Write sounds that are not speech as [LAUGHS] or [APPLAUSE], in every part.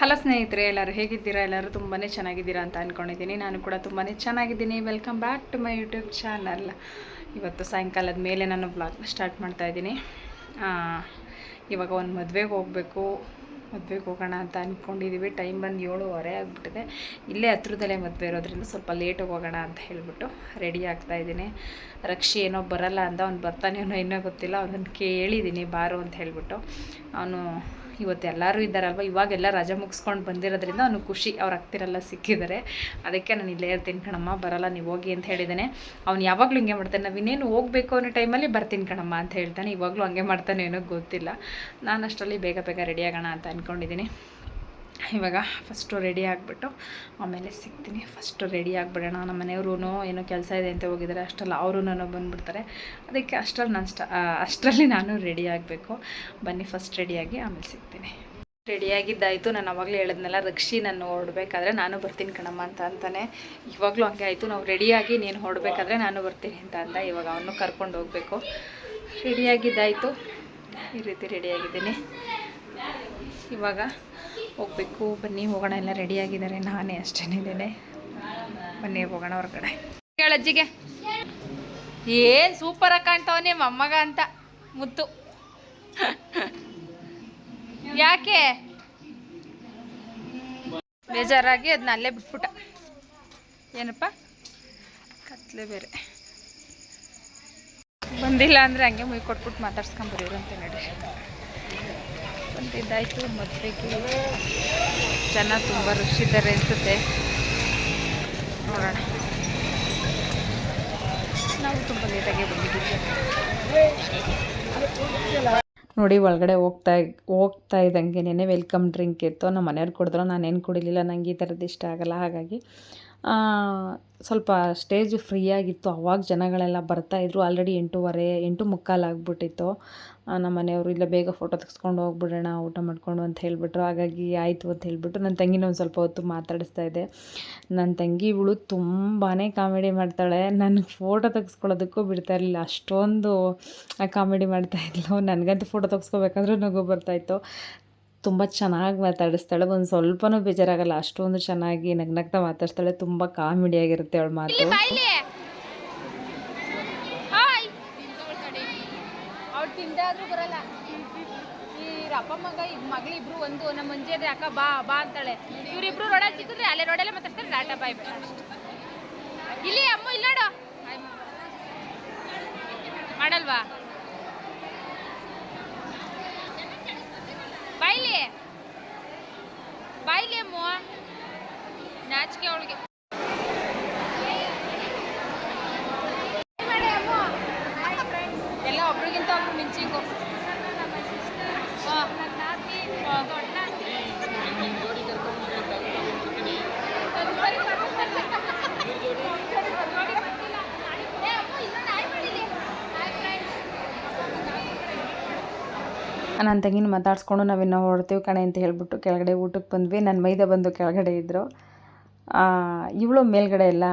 Hello ಸ್ನೇಹಿತರೆ, ಎಲ್ಲರೂ ಹೇಗಿದ್ದೀರಾ? ಎಲ್ಲರೂ ತುಂಬಾ ಚೆನ್ನಾಗಿದ್ದೀರಾ ಅಂತ ಅಂದ್ಕೊಂಡಿದ್ದೀನಿ ನಾನು ಕೂಡ ತುಂಬಾ ಚೆನ್ನಾಗಿದ್ದೀನಿ. Welcome back to my YouTube channel ಇವತ್ತು ಸಾಯಂಕಾಲದ ಮೇಲೆ ನಾನು ಬ್ಲಾಗ್ ಸ್ಟಾರ್ಟ್ ಮಾಡ್ತಾ ಇದ್ದೀನಿ. ಇವಾಗ ಒಂದು ಮದುವೆಗೆ ಹೋಗಬೇಕು. ಮದುವೆಗೆ ಹೋಗೋಣ ಅಂತ ಅಂದ್ಕೊಂಡಿದ್ದೀವಿ ಟೈಮ್ ಬಂದು ಏಳುವರೆ ಆಗಿಬಿಟ್ಟಿದೆ. ಇಲ್ಲೇ ಹತ್ರದಲ್ಲೇ ಮದುವೆ ಇರೋದ್ರಿಂದ ಸ್ವಲ್ಪ ಲೇಟಾಗಿ ಹೋಗೋಣ ಅಂತ ಹೇಳಿಬಿಟ್ಟು ರೆಡಿ ಆಗ್ತಾ ಇದ್ದೀನಿ. ರಕ್ಷಿ ಏನೋ ಬರಲ್ಲ ಅಂತ ಅವ್ನು ಬರ್ತಾನೇನೋ ಇನ್ನೂ ಗೊತ್ತಿಲ್ಲ. ಅವನನ್ನು ಕೇಳಿದ್ದೀನಿ ಬಾರು ಅಂತ ಹೇಳಿಬಿಟ್ಟು. ಅವನು ಇವತ್ತು ಎಲ್ಲರೂ ಇದ್ದಾರಲ್ವ? ಇವಾಗೆಲ್ಲ ರಜೆ ಮುಗಿಸ್ಕೊಂಡು ಬಂದಿರೋದ್ರಿಂದ ಅವನು ಖುಷಿ. ಅವ್ರ ಹತ್ತಿರಲ್ಲ ಸಿಕ್ಕಿದ್ದಾರೆ. ಅದಕ್ಕೆ ನಾನು ಇಲ್ಲೇ ಇರ್ತೀನಿ ಕಣಮ್ಮ. ಬರಲ್ಲ, ನೀವು ಹೋಗಿ ಅಂತ ಹೇಳಿದ್ದಾನೆ. ಅವ್ನು ಯಾವಾಗಲೂ ಹಿಂಗೆ ಮಾಡ್ತಾನೆ. ನಾವು ಇನ್ನೇನು ಹೋಗಬೇಕು ಅನ್ನೋ ಟೈಮಲ್ಲಿ ಬರ್ತೀನಿ ಕಣಮ್ಮ ಅಂತ ಹೇಳ್ತಾನೆ. ಇವಾಗಲೂ ಹಂಗೆ ಮಾಡ್ತಾನೆ ಏನೋ ಗೊತ್ತಿಲ್ಲ. ನಾನು ಅಷ್ಟರಲ್ಲಿ ಬೇಗ ಬೇಗ ರೆಡಿ ಆಗೋಣ ಅಂತ ಅಂದ್ಕೊಂಡಿದ್ದೀನಿ ಇವಾಗ ಫಸ್ಟು ರೆಡಿ ಆಗಿಬಿಟ್ಟು ಆಮೇಲೆ ಸಿಗ್ತೀನಿ. ಫಸ್ಟು ರೆಡಿ ಆಗಿಬಿಡೋಣ. ನಮ್ಮ ಮನೆಯವ್ರೂ ಏನೋ ಕೆಲಸ ಇದೆ ಅಂತ ಹೋಗಿದ್ದಾರೆ. ಅಷ್ಟರಲ್ಲಿ ಅವರು ನಾನು ಬಂದುಬಿಡ್ತಾರೆ. ಅದಕ್ಕೆ ಅಷ್ಟರಲ್ಲಿ ನಾನು ಸ್ಟ ಅಷ್ಟರಲ್ಲಿ ನಾನು ರೆಡಿ ಆಗಬೇಕು. ಬನ್ನಿ ಫಸ್ಟ್ ರೆಡಿಯಾಗಿ ಆಮೇಲೆ ಸಿಗ್ತೀನಿ. ರೆಡಿಯಾಗಿದ್ದಾಯಿತು ನಾನು ಅವಾಗಲೇ ಹೇಳಿದ್ನಲ್ಲ, ರಕ್ಷಿ ನಾನು ಹೊಡಬೇಕಾದ್ರೆ ನಾನು ಬರ್ತೀನಿ ಕಣಮ್ಮ ಅಂತ ಅಂತಾನೆ. ಇವಾಗಲೂ ಹಂಗೆ ಆಯಿತು. ನಾವು ರೆಡಿಯಾಗಿ ನೀನು ಹೊಡಬೇಕಾದ್ರೆ ನಾನು ಬರ್ತೀನಿ ಅಂತ ಅಂದ. ಇವಾಗ ಅವನು ಕರ್ಕೊಂಡು ಹೋಗಬೇಕು. ರೆಡಿಯಾಗಿದ್ದಾಯಿತು ಈ ರೀತಿ ರೆಡಿಯಾಗಿದ್ದೀನಿ ಇವಾಗ ಹೋಗಬೇಕು. ಬನ್ನಿ, ಹೋಗೋಣ. ಎಲ್ಲ ರೆಡಿ ಆಗಿದ್ದಾರೆ. ನಾನೇ ಅಷ್ಟೇನಿದ್ದೇನೆ ಬನ್ನಿ, ಹೋಗೋಣ ಹೊರಗಡೆ. ಹೇಳಜ್ಜಿಗೆ ಏನು ಸೂಪರಾಗಿ ಕಾಣ್ತಾವನೆ ಮೊಮ್ಮಗ ಅಂತ. ಮುತ್ತು. ಯಾಕೆ? ಬೇಜಾರಾಗಿ ಅದನ್ನ ಅಲ್ಲೇ ಬಿಟ್ಬಿಟ್ಟ. ಏನಪ್ಪ? ಕತ್ಲೆ ಬೇರೆ. ಬಂದಿಲ್ಲ ಅಂದರೆ ಹಂಗೆ ಮುಯ್ ಕೊಟ್ಬಿಟ್ಟು ಮಾತಾಡ್ಸ್ಕೊಂಬರಿವ್ರು ಅಂತ ನಡಿ. ಬಂದಿದ್ದಾಯ್ತು, ಮದುವೆಗೆ ಜನ ತುಂಬ ರಶ್ ಅನಿಸುತ್ತೆ. ನೋಡೋಣ. ನಾವು ತುಂಬ ಲೇಟಾಗೆ ಬಂದಿದ್ದೀವಿ. ನೋಡಿ, ಒಳಗಡೆ ಹೋಗ್ತಾ ಹೋಗ್ತಾ ಇದ್ದಂಗೆ ವೆಲ್ಕಮ್ ಡ್ರಿಂಕ್ ಇತ್ತು. ನಮ್ಮ ಮನೆಯವ್ರು ಕುಡಿದ್ರು, ನಾನೇನು ಕುಡಿಲಿಲ್ಲ, ನಂಗೆ ಈ ಥರದ್ದು ಇಷ್ಟ ಆಗಲ್ಲ. ಹಾಗಾಗಿ ಸ್ವಲ್ಪ ಸ್ಟೇಜ್ ಫ್ರೀ ಆಗಿತ್ತು. ಅವಾಗ ಜನಗಳೆಲ್ಲ ಬರ್ತಾಯಿದ್ರು ಆಲ್ರೆಡಿ ಎಂಟೂವರೆ, ಎಂಟು ಮುಕ್ಕಾಲು ಆಗ್ಬಿಟ್ಟಿತ್ತು. ನಮ್ಮ ಮನೆಯವರು ಇಲ್ಲ ಬೇಗ ಫೋಟೋ ತೆಗೆಸ್ಕೊಂಡು ಹೋಗ್ಬಿಡೋಣ, ಊಟ ಮಾಡಿಕೊಂಡು ಅಂತ ಹೇಳಿಬಿಟ್ರು. ಹಾಗಾಗಿ ಆಯಿತು ಅಂತ ಹೇಳಿಬಿಟ್ಟು ನನ್ನ ತಂಗಿನ ಒಂದು ಸ್ವಲ್ಪ ಹೊತ್ತು ಮಾತಾಡಿಸ್ತಾ ಇದ್ದೆ ನನ್ನ ತಂಗಿ ಇವಳು ತುಂಬಾ ಕಾಮಿಡಿ ಮಾಡ್ತಾಳೆ. ನನಗೆ ಫೋಟೋ ತೆಗೆಸ್ಕೊಳ್ಳೋದಕ್ಕೂ ಬಿಡ್ತಾ ಇರಲಿಲ್ಲ. ಅಷ್ಟೊಂದು ಕಾಮಿಡಿ ಮಾಡ್ತಾಯಿದ್ಲು ನನಗಂತೂ ಫೋಟೋ ತೆಗೆಸ್ಕೋಬೇಕಾದ್ರೂ ನಗು ಬರ್ತಾಯಿತ್ತು ತುಂಬ ಚೆನ್ನಾಗಿ ಮಾತಾಡಿಸ್ತಾಳೆ. ಒಂದು ಸ್ವಲ್ಪನೂ ಬೇಜಾರಾಗಲ್ಲ. ಅಷ್ಟೊಂದು ಚೆನ್ನಾಗಿ ನಗ್ನಗ್ತಾ ಮಾತಾಡ್ತಾಳೆ ತುಂಬ ಕಾಮಿಡಿಯಾಗಿರುತ್ತೆ ಅವಳ ಮಾತು. ಬರಲ್ಲ. ಈ ಅಪ್ಪ ಮಗ ಈಗ ಮಗಳಿಬ್ರು ಒಂದು ನಮ್ಮ ಮುಂಜಾನೆ ಅಕ್ಕ ಬಾ ಬಾ ಅಂತಾಳೆ. ಇವರಿಬ್ರು ರೋಡಲ್ಲಿ ಸಿಕ್ಕಿದ್ರೆ ಅಲ್ಲೇ ರೋಡಲ್ಲೇ ಮಾತಾಡ್ತಾರೆ. ಡಾಟಾ ಬಾಯ್ ಇಲ್ಲಿ ಅಮ್ಮ ಇಲ್ಲ ನೋಡು. ಮಾಡಲ್ವಾ? ಬಾಯ್ಲಿ. ಬಾಯ್ಲಿ ಅಮ್ಮ. ನಾಚಿಕೆ ಅವಳಿಗೆ. ನನ್ನ ತಂಗಿನ ಮಾತಾಡ್ಸ್ಕೊಂಡು ನಾವಿನ್ನು ಹೊರಡ್ತೀವಿ ಕಣೆ ಅಂತ ಹೇಳ್ಬಿಟ್ಟು ಕೆಳಗಡೆ ಊಟಕ್ಕೆ ಬಂದ್ವಿ. ನನ್ನ ಮೈದ ಬಂದು ಕೆಳಗಡೆ ಇದ್ದರು ಇವಳು ಮೇಲ್ಗಡೆ ಎಲ್ಲ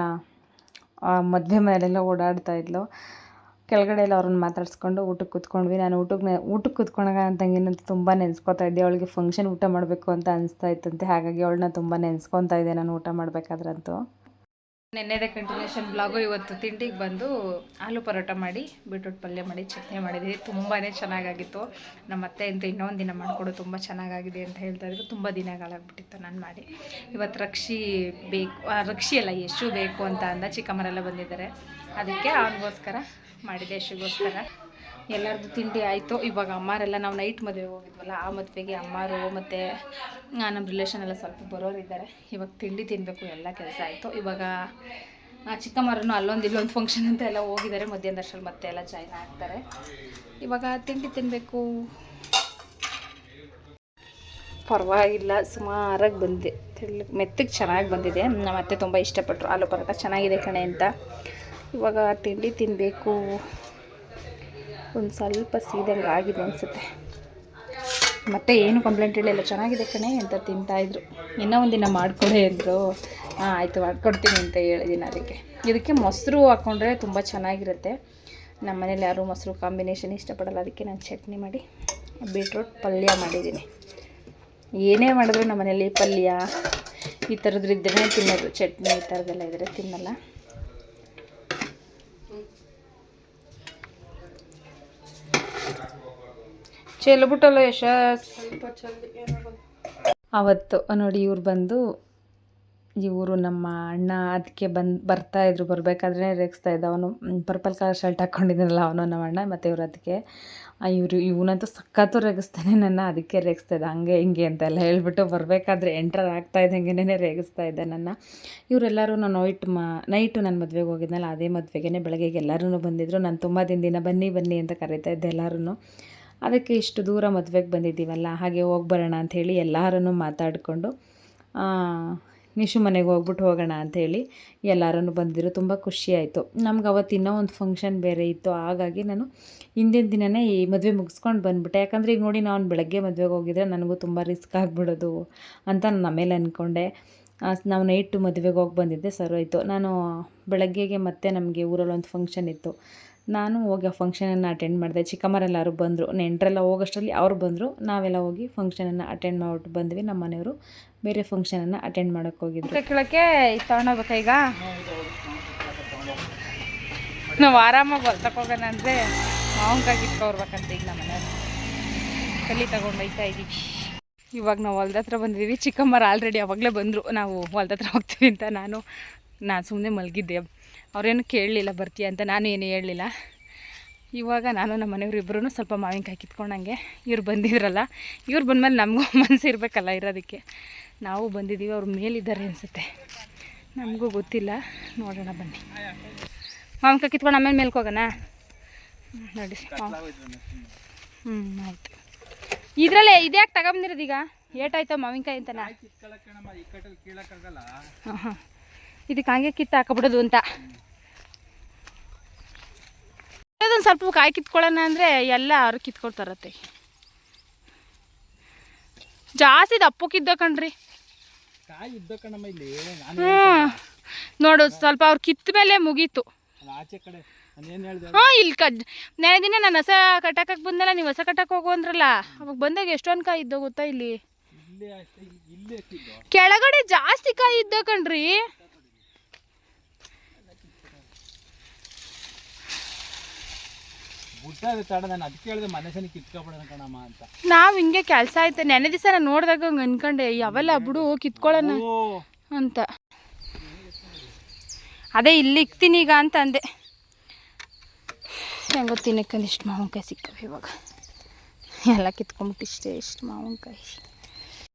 ಮದುವೆ ಮನೆಯಲ್ಲೆಲ್ಲ ಓಡಾಡ್ತಾ ಇದ್ಲು. ಕೆಳಗಡೆ ಎಲ್ಲ ಅವ್ರನ್ನ ಮಾತಾಡ್ಸ್ಕೊಂಡು ಊಟಕ್ಕೆ ಕೂತ್ಕೊಂಡ್ವಿ. ನಾನು ಊಟಕ್ಕೆ ಊಟಕ್ಕೆ ಕೂತ್ಕೊಂಡಾಗ ನನ್ನ ತಂಗಿನಂತೂ ತುಂಬ ನೆನೆಸ್ಕೊತಾ ಇದ್ದೆ. ಅವಳಿಗೆ ಫಂಕ್ಷನ್ ಊಟ ಮಾಡಬೇಕು ಅಂತ ಅನಿಸ್ತಾ ಇತ್ತಂತೆ. ಹಾಗಾಗಿ ಅವಳನ್ನ ತುಂಬ ನೆನೆಸ್ಕೊತಾ ಇದ್ದೆ ನಾನು ಊಟ ಮಾಡಬೇಕಾದ್ರಂತೂ. ನೆನ್ನೆದೇ ಕಂಟಿನ್ಯೂಷನ್ ಬ್ಲಾಗು ಇವತ್ತು ತಿಂಡಿಗೆ ಬಂದು ಆಲೂ ಪರೋಟ ಮಾಡಿ ಬೀಟ್ರೂಟ್ ಪಲ್ಯ ಮಾಡಿ, ಚಟ್ನಿ ಮಾಡಿದ್ವಿ. ತುಂಬಾ ಚೆನ್ನಾಗಾಗಿತ್ತು. ನಮ್ಮ ಅತ್ತೆ ಅಂತ ಇನ್ನೊಂದು ದಿನ ಮಾಡಿಕೊಡು, ತುಂಬ ಚೆನ್ನಾಗಾಗಿದೆ ಅಂತ ಹೇಳ್ತಾ ಇದ್ರು. ತುಂಬ ದಿನಗಳಾಗ್ಬಿಟ್ಟಿತ್ತು ನಾನು ಮಾಡಿ. ಇವತ್ತು ರಕ್ಷಿ ಬೇಕು ರಕ್ಷಿ ಅಲ್ಲ, ಯಶು ಬೇಕು ಅಂತ ಅಂದ. ಚಿಕ್ಕಮ್ಮರೆಲ್ಲ ಬಂದಿದ್ದಾರೆ. ಅದಕ್ಕೆ ಅವನಿಗೋಸ್ಕರ ಮಾಡಿದೆ, ಯಶುಗೋಸ್ಕರ. ಎಲ್ಲರದ್ದು ತಿಂಡಿ ಆಯಿತು. ಇವಾಗ ಅಮ್ಮಾರೆಲ್ಲ ನಾವು ನೈಟ್ ಮದುವೆಗೆ ಹೋಗಿದ್ವಲ್ಲ, ಆ ಮದುವೆಗೆ ಅಮ್ಮಾರು ಮತ್ತು ನಮ್ಮ ರಿಲೇಷನ್ ಎಲ್ಲ ಸ್ವಲ್ಪ ಬರೋರಿದ್ದಾರೆ. ಇವಾಗ ತಿಂಡಿ ತಿನ್ನಬೇಕು ಎಲ್ಲ ಕೆಲಸ ಆಯಿತು. ಇವಾಗ ಚಿಕ್ಕಮ್ಮರನ್ನು ಅಲ್ಲೊಂದು ಇಲ್ಲೊಂದು ಫಂಕ್ಷನ್ ಅಂತ ಎಲ್ಲ ಹೋಗಿದ್ದಾರೆ. ಮಧ್ಯಾಹ್ನದಷ್ಟರಲ್ಲಿ ಮತ್ತೆ ಎಲ್ಲ ಜಾಯ್ನ್ ಆಗ್ತಾರೆ. ಇವಾಗ ತಿಂಡಿ ತಿನ್ನಬೇಕು ಪರವಾಗಿಲ್ಲ, ಸುಮಾರಾಗಿ ಬಂದಿದೆ. ತಿಳ್ ಮೆತ್ತಗೆ ಚೆನ್ನಾಗಿ ಬಂದಿದೆ. ನಮ್ಮ ಅತ್ತೆ ತುಂಬ ಇಷ್ಟಪಟ್ಟರು ಆಲೂ ಪರೋಟ ಚೆನ್ನಾಗಿದೆ ಕಣೆ ಅಂತ. ಇವಾಗ ತಿಂಡಿ ತಿನ್ನಬೇಕು ಒಂದು ಸ್ವಲ್ಪ ಸೀದಂಗೆ ಆಗಿದೆ ಅನಿಸುತ್ತೆ. ಮತ್ತೆ ಏನು ಕಂಪ್ಲೇಂಟ್ ಹೇಳಿಲ್ಲ. ಚೆನ್ನಾಗಿದೆ ಕಣೆ ಅಂತ ತಿಂತಾಯಿದ್ರು ಇನ್ನೂ ಒಂದಿನ ಮಾಡಿಕೊಡೆ ಅಂದರು. ಹಾಂ, ಆಯಿತು, ಮಾಡ್ಕೊಡ್ತೀನಿ ಅಂತ ಹೇಳಿದ್ದೀನಿ ಅದಕ್ಕೆ. ಇದಕ್ಕೆ ಮೊಸರು ಹಾಕ್ಕೊಂಡ್ರೆ ತುಂಬ ಚೆನ್ನಾಗಿರುತ್ತೆ. ನಮ್ಮ ಮನೇಲಿ ಯಾರೂ ಮೊಸರು ಕಾಂಬಿನೇಷನ್ ಇಷ್ಟಪಡಲ್ಲ. ಅದಕ್ಕೆ ನಾನು ಚಟ್ನಿ ಮಾಡಿ ಬೀಟ್ರೂಟ್ ಪಲ್ಯ ಮಾಡಿದ್ದೀನಿ ಏನೇ ಮಾಡಿದ್ರು ನಮ್ಮ ಮನೇಲಿ ಪಲ್ಯ, ಈ ಥರದ್ರಿದ್ದೇ ತಿನ್ನೋದು. ಚಟ್ನಿ ಈ ಥರದ್ದೆಲ್ಲ ಇದ್ದರೆ ತಿನ್ನಲ್ಲ. ಚೆಲ್ಬಿಟ್ಟಲ್ಲ ಯಶಸ್ ಅವತ್ತು ನೋಡಿ ಇವ್ರು ಬಂದು ಇವರು ನಮ್ಮ ಅಣ್ಣ ಅದಕ್ಕೆ ಬಂದು ಬರ್ತಾ ಇದ್ರು ಬರಬೇಕಾದ್ರೆ ರೇಗಿಸ್ತಾ ಇದ್ದ. ಅವನು ಪರ್ಪಲ್ ಕಲರ್ ಶರ್ಟ್ ಹಾಕ್ಕೊಂಡಿದ್ದಾನಲ್ಲ ಅವನು ನಮ್ಮ ಅಣ್ಣ ಮತ್ತು ಇವ್ರು ಅದಕ್ಕೆ ಇವರು ಇವನಂತೂ ಸಖತ್ತು ರೇಗಿಸ್ತಾನೆ ನನ್ನ ಅದಕ್ಕೆ ರೇಗಿಸ್ತಾ ಇದ್ದ. ಹಂಗೆ ಹಿಂಗೆ ಅಂತೆಲ್ಲ ಹೇಳ್ಬಿಟ್ಟು ಬರಬೇಕಾದ್ರೆ ಎಂಟರ್ ಆಗ್ತಾ ಇದ್ದಂಗೆನೇ ರೇಗಿಸ್ತಾ ಇದ್ದೆ ನನ್ನ. ಇವರೆಲ್ಲರೂ ನಾನು ನೈಟ್ ಮಾ ನೈಟು ನನ್ನ ಮದುವೆಗೆ ಹೋಗಿದ್ನಲ್ಲ ಅದೇ ಮದುವೆಗೆ ಬೆಳಗ್ಗೆಗೆ ಎಲ್ಲರೂ ಬಂದಿದ್ದರು ನಾನು ತುಂಬ ದಿನ ಬನ್ನಿ ಬನ್ನಿ ಅಂತ ಕರೀತಾ ಇದ್ದೆ ಎಲ್ಲರೂ ಅದಕ್ಕೆ ಇಷ್ಟು ದೂರ ಮದುವೆಗೆ ಬಂದಿದ್ದೀವಲ್ಲ, ಹಾಗೆ ಹೋಗಿ ಬರೋಣ ಅಂಥೇಳಿ ಎಲ್ಲರೂ ಮಾತಾಡಿಕೊಂಡು ನಿಶು ಮನೆಗೆ ಹೋಗ್ಬಿಟ್ಟು ಹೋಗೋಣ ಅಂಥೇಳಿ ಎಲ್ಲರೂ ಬಂದಿದ್ರು. ತುಂಬ ಖುಷಿ ಆಯಿತು. ನಮ್ಗೆ ಅವತ್ತು ಇನ್ನೂ ಒಂದು ಫಂಕ್ಷನ್ ಬೇರೆ ಇತ್ತು. ಹಾಗಾಗಿ ನಾನು ಹಿಂದಿನ ದಿನವೇ ಈ ಮದುವೆ ಮುಗಿಸ್ಕೊಂಡು ಬಂದುಬಿಟ್ಟೆ. ಯಾಕಂದರೆ ಈಗ ನೋಡಿ ನಾನು ಬೆಳಗ್ಗೆ ಮದುವೆಗೆ ಹೋಗಿದ್ರೆ ನನಗೂ ತುಂಬ ರಿಸ್ಕ್ ಆಗಿಬಿಡೋದು ಅಂತ ನಾನು ಆಮೇಲೆ ಅಂದ್ಕೊಂಡೆ ನಾವು ನೈಟು ಮದುವೆಗೆ ಹೋಗಿ ಬಂದಿದ್ದೆ ಸರೋಯ್ತು ನಾನು ಬೆಳಗ್ಗೆಗೆ ಮತ್ತೆ ನಮಗೆ ಊರಲ್ಲಿ ಒಂದು ಫಂಕ್ಷನ್ ಇತ್ತು. ನಾನು ಹೋಗಿ ಆ ಫಂಕ್ಷನನ್ನು ಅಟೆಂಡ್ ಮಾಡಿದೆ. ಚಿಕ್ಕಮ್ಮರೆಲ್ಲರೂ ಬಂದರು. ನೆಂಟರೆಲ್ಲ ಹೋಗೋಷ್ಟರಲ್ಲಿ ಅವರು ಬಂದರು. ನಾವೆಲ್ಲ ಹೋಗಿ ಫಂಕ್ಷನನ್ನು ಅಟೆಂಡ್ ಮಾಡಿಬಿಟ್ಟು ಬಂದ್ವಿ. ನಮ್ಮ ಮನೆಯವರು ಬೇರೆ ಫಂಕ್ಷನನ್ನು ಅಟೆಂಡ್ ಮಾಡೋಕ್ಕೆ ಹೋಗಿದ್ರು. ಕೇಳೋಕ್ಕೆ ತೊಗೊಂಡೋಗ್ಬೇಕಾ ಈಗ? ನಾವು ಆರಾಮಾಗಿ ಹೋಗೋಣ ಅಂದರೆ ಮಾವಿನಕಾಯಿ ಕಿತ್ಕೊರ್ಬೇಕಂತ ಈಗ ನಮ್ಮ ಮನೆಯವರು. ಕಲ್ಲಿ ತಗೊಂಡು ಒಯ್ತಾ ಇದ್ದೀವಿ ಇವಾಗ ನಾವು ಹೊಲ್ದ ಹತ್ರ ಬಂದಿದ್ದೀವಿ ಚಿಕ್ಕಮ್ಮರು ಆಲ್ರೆಡಿ ಅವಾಗಲೇ ಬಂದರು. ನಾವು ಹೊಲ್ದ ಹತ್ರ ಹೋಗ್ತೀವಿ ಅಂತ ನಾನು ನಾನು ಸುಮ್ಮನೆ ಮಲಗಿದ್ದೆ. ಅವ್ರೇನು ಕೇಳಲಿಲ್ಲ ಬರ್ತೀಯ ಅಂತ ನಾನು ಏನು ಹೇಳಲಿಲ್ಲ. ಇವಾಗ ನಾನು ನಮ್ಮ ಮನೆಯವ್ರು ಇಬ್ಬರೂ ಸ್ವಲ್ಪ ಮಾವಿನಕಾಯಿ ಕಿತ್ಕೊಂಡಂಗೆ ಇವ್ರು ಬಂದಿದ್ರಲ್ಲ ಇವ್ರು ಬಂದಮೇಲೆ ನಮಗೂ [LAUGHS] ಮನಸ್ಸು ಇರಬೇಕಲ್ಲ ಇರೋದಕ್ಕೆ. ನಾವು ಬಂದಿದ್ದೀವಿ ಅವ್ರ ಮೇಲಿದ್ದಾರೆ ಅನಿಸುತ್ತೆ. ನಮಗೂ ಗೊತ್ತಿಲ್ಲ ನೋಡೋಣ ಬನ್ನಿ. ಮಾವಿನಕಾಯಿ ಕಿತ್ಕೊಂಡು ಆಮೇಲೆ ಮೇಲ್ಗೆ ಹೋಗೋಣ? ನೋಡಿ ಹ್ಞೂ ಆಯಿತು. ಇದರಲ್ಲೇ ಇದ್ಯಾಕೆ ತಗೊಂಬಂದಿರೋದು ಈಗ? ಏಟಾಯ್ತು ಮಾವಿನಕಾಯಿ ಅಂತನಾ? ಹಾಂ ಹಾಂ ಇದಕ್ಕೆ ಹಂಗೆ ಕಿತ್ತು ಹಾಕಬಿಡೋದು ಅಂತ. ಅದೊಂದು ಸ್ವಲ್ಪ ಕಾಯಿ ಕಿತ್ಕೊಳ್ಳೋಣ ಅಂದರೆ ಎಲ್ಲ ಅವ್ರು ಕಿತ್ಕೊಳ್ತಾರತ್ತೆ ಜಾಸ್ತಿ ದಪ್ಪಕ್ಕಿದ್ದ ಕಣ್ರಿ. ಹ್ಞೂ ನೋಡು ಸ್ವಲ್ಪ ಅವ್ರು ಕಿತ್ತ ಮೇಲೆ ಮುಗೀತು. ಹಾಂ ಇಲ್ಲಿ ಕಜ್ ನೆನೆ ದಿನ ನಾನು ಹೊಸ ಕಟ್ಟಕ್ಕೆ ಬಂದಲ್ಲ ನೀವು ಹೊಸ ಕಟ್ಟಕ್ಕೆ ಹೋಗು ಅಂದ್ರಲ್ಲ ಅವಾಗ ಬಂದಾಗ ಎಷ್ಟೊಂದು ಕಾಯಿ ಇದ್ದೋ ಗೊತ್ತಾ ಇಲ್ಲೇ? ಕೆಳಗಡೆ ಜಾಸ್ತಿ ಕಾಯಿ ಇದ್ದ ಕಣ್ರಿ. ಬುಟ್ಟ ತಡ ನಾನು ಅದಕ್ಕೆ ಹೇಳಿದೆ ಮನೆ ಸನಿ ಕಿತ್ಕೊಬಿಡೋಣ ಕಣಮ್ಮ ಅಂತ. ನಾವು ಹಿಂಗೆ ಕೆಲ್ಸ ಆಯ್ತು. ನೆನೆ ದಿವಸ ನಾನು ನೋಡಿದಾಗ ಹಂಗೆ ಅನ್ಕೊಂಡೆ ಯಾವೆಲ್ಲ ಬಿಡು ಕಿತ್ಕೊಳ್ಳೋಣ ಓ. ಅಂತ. ಅದೇ ಇಲ್ಲಿ ಇಕ್ತೀನಿ ಈಗ ಅಂತ ಅಂದೆ. ಹೆಂಗೋ ತಿನ್ನಕ್ಕಂದು ಇಷ್ಟು ಮಾವಿನಕಾಯಿ ಸಿಕ್ಕವೆ ಇವಾಗ. ಎಲ್ಲ ಕಿತ್ಕೊಂಬಿಟ್ಟು ಇಷ್ಟೇ ಇಷ್ಟು ಮಾವಿನಕಾಯಿ.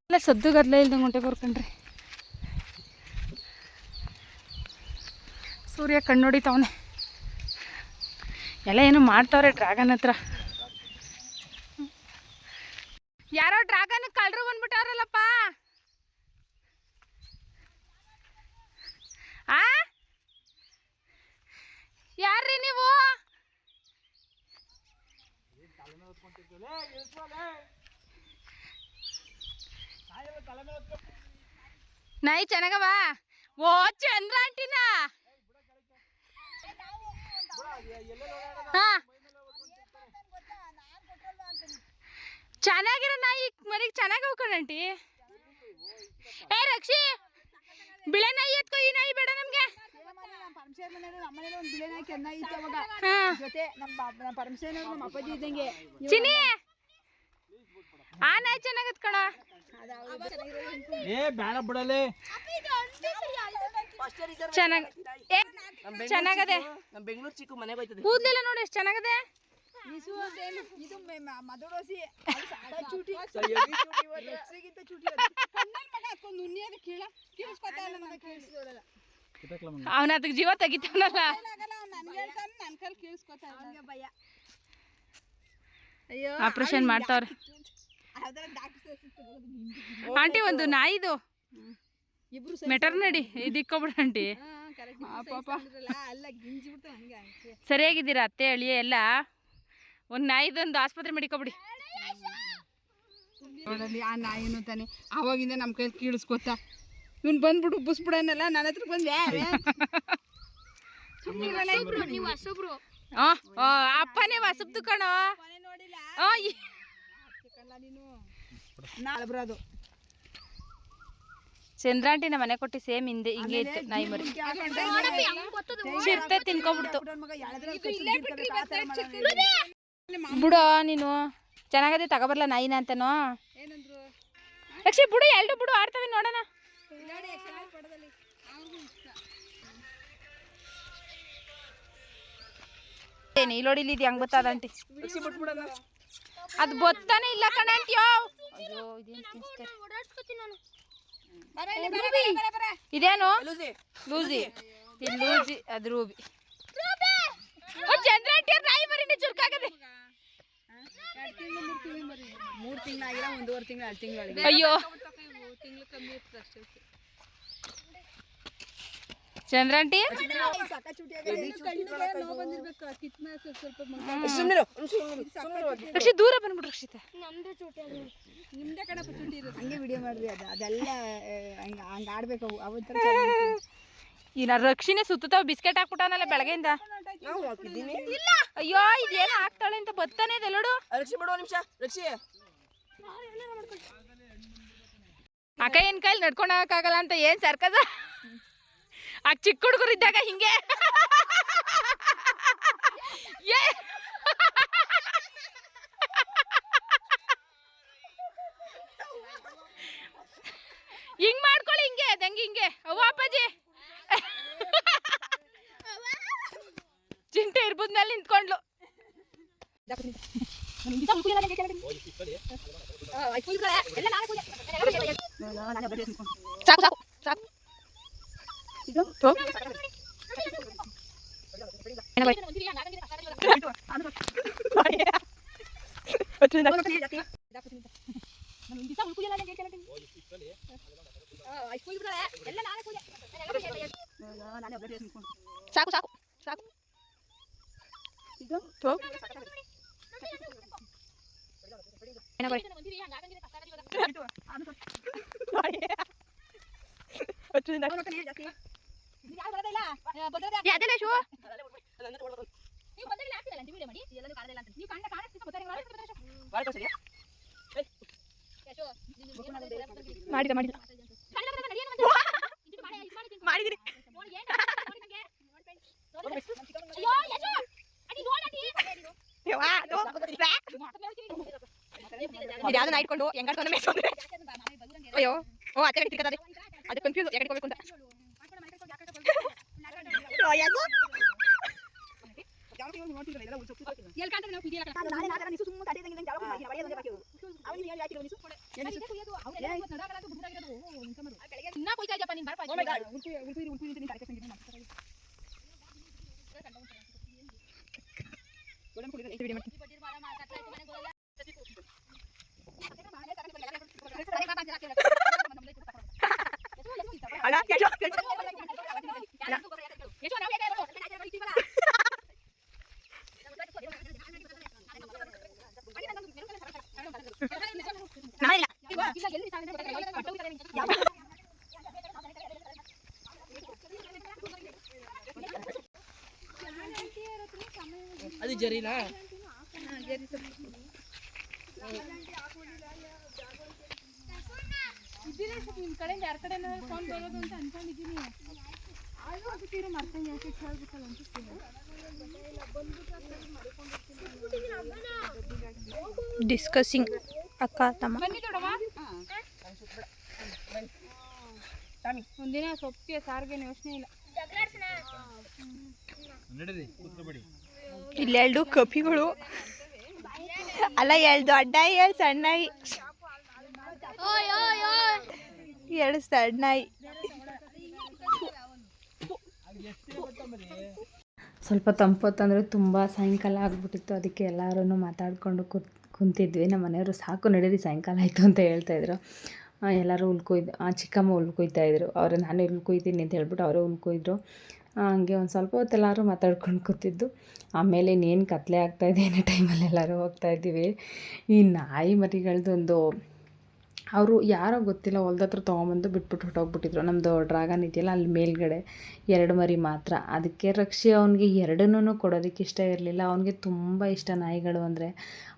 ಎಲ್ಲ ಸದ್ದು ಗದ್ಲ ಇಲ್ದಂಗೆ ಹೊಂಟೆ ಬರ್ಕೊಂಡ್ರಿ ಸೂರ್ಯ ಕಣ್ಣು ಹೊಡಿತಾವನೆ ಎಲ್ಲ ಏನು ಮಾಡ್ತಾವ್ರೆ ಡ್ರ್ಯಾಗನ್ ಹತ್ರ. ಯಾರೋ ಡ್ರ್ಯಾಗನ್ ಕಳ್ರು ಬಂದ್ಬಿಟ್ಟವ್ರಲ್ಲಪ್ಪ. ಆ? ಯಾರ್ರಿ ನೀವು? ನಾಯಿ ಚೆನ್ನಾಗವಾ? ಓ, ಚಂದ್ರ ಆಂಟಿನ. ಹಾ. ಚೆನ್ನಾಗಿರೋ ನಾಯಿ ಮನೆಗೆ ಚೆನ್ನಾಗಿ ಹೋಗ್ಕೊಂಡಂಟಿ ಏ ರಕ್ಷಿ ಬಿಳೆ ನಾಯಿ ಎತ್ಕೋ ಈ ನಾಯಿ ಬೇಡ ನಮ್ಗೆ. ಚಿನಿ ಆ ನಾಯಿ ಚೆನ್ನಾಗತ್ ಕಣ. ಏ ಬೇಡ ಬಿಡಲೆ. ಚೆನ್ನಾಗ್ ಏ ಚೆನ್ನಾಗದೆ. ನಮ್ಮ ಬೆಂಗಳೂರು ಚಿಕ್ಕು ಮನೆಗೆ ಹೋಯ್ತದೆ. ಕೂದಲೆಲ್ಲ ನೋಡಿ ಎಷ್ಟು ಚೆನ್ನಾಗದೆ? ಇದು ಮದೋಡೋಸಿ ಚೂಟಿ. ರಕ್ಷಿಗಿಂತ ಚೂಟಿ. ಮಗ ಹಾಕೊಂಡು ನುಣ್ಣಿಯಾಗ ಕೀಳ ಕೇಳಿಸ್ಕೊತಾ ಇಲ್ಲ ನನಗೆ ಕೇಳಿಸ್ಕೊಳ್ಳಲ್ಲ ಕಿತ್ತಕ್ಲಮ್ಮ ಅವನ ಅದಕ್ಕೆ ಜೀವ ತೆಗಿತಾನಲ್ಲ ನನ್ಗೆ ಹೇಳ್ತಾನೆ ನನ್ನ ಕೈಲಿ ಕೇಳಿಸ್ಕೊತಾ ಇಲ್ಲ. ಭಯ. ಅಯ್ಯೋ ಆಪರೇಷನ್ ಮಾಡ್ತಾವ್ರೆ. ಆಂಟಿ ಒಂದು ನಾಯಿದು. ಇಬ್ರು ಮೆಟರ್ ನಡಿ ಇದಿಕ್ಕೊಬಿಡ ಆಂಟಿ. [LAUGHS] ಅಲ್ಲ ಗಿಂಜಿ ಬಿಡ್ತು ಹಂಗೆ ಸರಿಯಾಗಿದ್ದೀರಾ ಅತ್ತೆ ಅಳಿಯ ಎಲ್ಲ? ಒಂದು ನಾಯಿದೊಂದು ಆಸ್ಪತ್ರೆ ಮಡಿಕೊಬಿಡಿ. ನೋಡಲ್ಲಿ ಆ ನಾಯಿನು ತಾನೆ. ಅವಾಗಿಂದ ನಮ್ಮ ಕೈಲಿ ಕೀಳಿಸ್ಕೊತ. ಇವ್ನು ಬಂದ್ಬಿಟ್ಟು ಉಬ್ಬಿಸ್ಬಿಡನಲ್ಲ ನನ್ನ ಹತ್ರ ಬಂದೆ [LAUGHS] ಅಪ್ಪನೇ ವಸಬ್ದು ಕಣೋ. ಆ, ಈ- ನಾಳೆ ಬರೋದು ಚಂದ್ರಾಂಟಿ ನಮ್ಮ ಮನೆ ಕೊಟ್ಟು ಸೇಮ್ ಹಿಂದೆ ಹಿಂಗೆ ಇತ್ತು ನಾಯಿ ಮರಿ. ಚಿರ್ತೆ ತಿನ್ಕೊಂಡ್ಬಿಡ್ತು ಬಿಡು ನೀನು? ಚೆನ್ನಾಗದೆ ತಗೊಬರ್ಲ ನಾಯಿನ ಅಂತನೋ ಲಕ್ಷಿ ಬಿಡು ಎರಡು ಬಿಡು ಆಡ್ತವೆ ನೋಡೋಣ ಏನು ಇಲ್ಲೋಡಿಲಿ ಇದು ಹೆಂಗ್ ಬತ್ತದ ಆಂಟಿ ಅದು ಬತ್ತಾನೆ ಇಲ್ಲ ಕಣ ಅಂಟಿಯೋ ಅಯ್ಯೋ ಇದೇನು ತಿನ್ಸ್ತಾರೆ ಇದೇನು? ಲೂಸಿ ಇದು ಲೂಸಿ ಅದು ರೂಬಿ. ಓ ಚಂದ್ರ ನಾಯಿ ಚುರುಕಾಗದೆ. ಮೂರು ತಿಂಗಳಾಗಿಲ್ಲ ಒಂದೂವರೆ ತಿಂಗಳು ಎರಡು ತಿಂಗಳು ಅಯ್ಯೋ ಚಂದ್ರ ಆಂಟಿ? ರಕ್ಷಿತ್, ದೂರ ಬಂದ್ಬಿಡು ರಕ್ಷಿತ. ನಿಮ್ದೇ ಕಣಪ್ಪ ಚುಟ್ಟಿ ಇರೋದು ಹಂಗೆ ವಿಡಿಯೋ ಮಾಡ್ರಿ ಅದು ಅದೆಲ್ಲ ಹಂಗೆ ಹಂಗೆ ಆಡ್ಬೇಕು ಅವು ಅವತ್ತರ ಈ ನಾ ರಕ್ಷಿನೇ ಸುತ್ತಾವ ಬಿಸ್ಕೆಟ್ ಹಾಕ್ಬಿಟ್ಟಾನಲ್ಲ ಬೆಳಗ್ಗೆಯಿಂದ. ಅಯ್ಯೋ, ಇದೇನು ಹಾಕ್ತಾಳೆ ಅಂತ ಬತ್ತಾನೆ ಇದೆ ನೋಡು ರಕ್ಷಿ ಬಿಡೋ ನಿಮಿಷ ರಕ್ಷಿ ಅಕ್ಕ ಏನ್ ಕೈಲಿ ನಡ್ಕೊಂಡು ಹೋಗಕ್ಕಾಗಲ್ಲ ಅಂತ ಏನ್ ಸರ್ಕದ ಆ ಚಿಕ್ಕ ಹುಡುಗರು ಇದ್ದಾಗ ಹಿಂಗೆ. ಹಿಂಗ್ ಮಾಡ್ಕೊಳ್ಳಿ ಹಿಂಗೆ ಅದಂಗೆ ಹಿಂಗೆ. ಅವ್ವ, ಅಪ್ಪಾಜಿ. ಚಿಂತೆ ಇರ್ಬೋದು ಮೇಲೆ ನಿಂತ್ಕೊಂಡ್ಲು. ಸಾಕು. ಸಾಕು. ಸಾಕು. ಸಾಕು ಸಾಕು ಸಾಕು ಅದೆಲ್ಲ ಶೂ ಮಾಡಿದ ಮಾಡಿದ. ಮಾಡಿದಿರಿ ಯಾವ್ದನ್ನ ಇಟ್ಕೊಂಡು ಹೆಂಗಾಡ್ಕೊಂಡು ಅಯ್ಯೋ ಓ ಅತ್ತೆ ಕಡೆ ತಿರ್ಗತ್ತದೆ ಅದು. ಕನ್ಫ್ಯೂಸ್ ಎಕಡೆ ಹೋಗ್ಬೇಕು ಅಂತ. ಅಯ್ಯೋ. ಇನ್ನ ಕೊಯ್ತಾ ಇದ್ಯಪ್ಪ ನೀನ್ ಬರ್ಪ ಅದು ಜರಿನಾ ನಿಮ್ ಕಡೆಯಿಂದ ಯಾರ ಕಡೆ ಫೋನ್ ಬರೋದು ಅಂತ ಅನ್ಕೊಂಡಿದ್ದೀನಿ ಮರ್ತಂಗೆ ಯಾಕೆ ಹೇಳ್ಬೇಕಲ್ಲ ಡಿಸ್ಕಸಿಂಗ್ ಅಕ್ಕ ತಮ್ಮ. ಒಂದಿನ ಸೊಪ್ಪಿಗೆ ಸಾರಿಗೆ ಯೋಚನೆ ಇಲ್ಲ. ಇಲ್ಲೆರಡು ಕಪಿಗಳು ಅಲ್ಲ ಎರಡು ದೊಡ್ಡ ಎರಡು ಸಣ್ಣ ಎರಡು ಸಣ್ಣ ಸ್ವಲ್ಪ ತಂಪೊತ್ತಂದರೆ ತುಂಬ ಸಾಯಂಕಾಲ ಆಗಿಬಿಟ್ಟಿತ್ತು. ಅದಕ್ಕೆ ಎಲ್ಲರೂ ಮಾತಾಡಿಕೊಂಡು ಕೂತ್, ಕುಂತಿದ್ವಿ. ನಮ್ಮ ಮನೆಯವರು ಸಾಕು ನಡೀರಿ, ಸಾಯಂಕಾಲ ಆಯಿತು ಅಂತ ಹೇಳ್ತಾಯಿದ್ರು ಎಲ್ಲರೂ ಆ, ಚಿಕ್ಕಮ್ಮ ಇದ್ರು. ಅವರು, ನಾನು ಉಳ್ಕೊಯ್ತೀನಿ ಅಂತ ಹೇಳ್ಬಿಟ್ಟು ಅವರೇ ಹುಲ್ ಕೊಯ್ದರು ಹಂಗೆ ಒಂದು ಸ್ವಲ್ಪ ಹೊತ್ತು ಎಲ್ಲರೂ ಮಾತಾಡ್ಕೊಂಡು ಕೂತಿದ್ದು. ಆಮೇಲೆ ಇನ್ನೇನು ಕತ್ಲೆ ಆಗ್ತಾಯಿದೆ ಅನ್ನೋ ಟೈಮಲ್ಲಿ ಎಲ್ಲರೂ ಹೋಗ್ತಾಯಿದ್ದೀವಿ ಈ ನಾಯಿ ಮರಿಗಳ್ದೊಂದು ಅವರು ಯಾರೋ ಗೊತ್ತಿಲ್ಲ ಹೊಲ್ದ ಹತ್ರ ತೊಗೊಂಬಂದು ಬಿಟ್ಬಿಟ್ಟು ಹೊಟ್ಟೋಗ್ಬಿಟ್ಟಿದ್ರು ನಮ್ಮದು ಡ್ರಾಗನ್ ಇದೆಯಲ್ಲ, ಅಲ್ಲಿ ಮೇಲ್ಗಡೆ ಎರಡು ಮರಿ ಮಾತ್ರ. ಅದಕ್ಕೆ ರಕ್ಷಿ ಅವನಿಗೆ ಎರಡನ್ನೂ ಕೊಡೋದಕ್ಕೆ ಇಷ್ಟ ಇರಲಿಲ್ಲ. ಅವನಿಗೆ ತುಂಬ ಇಷ್ಟ ನಾಯಿಗಳು ಅಂದರೆ,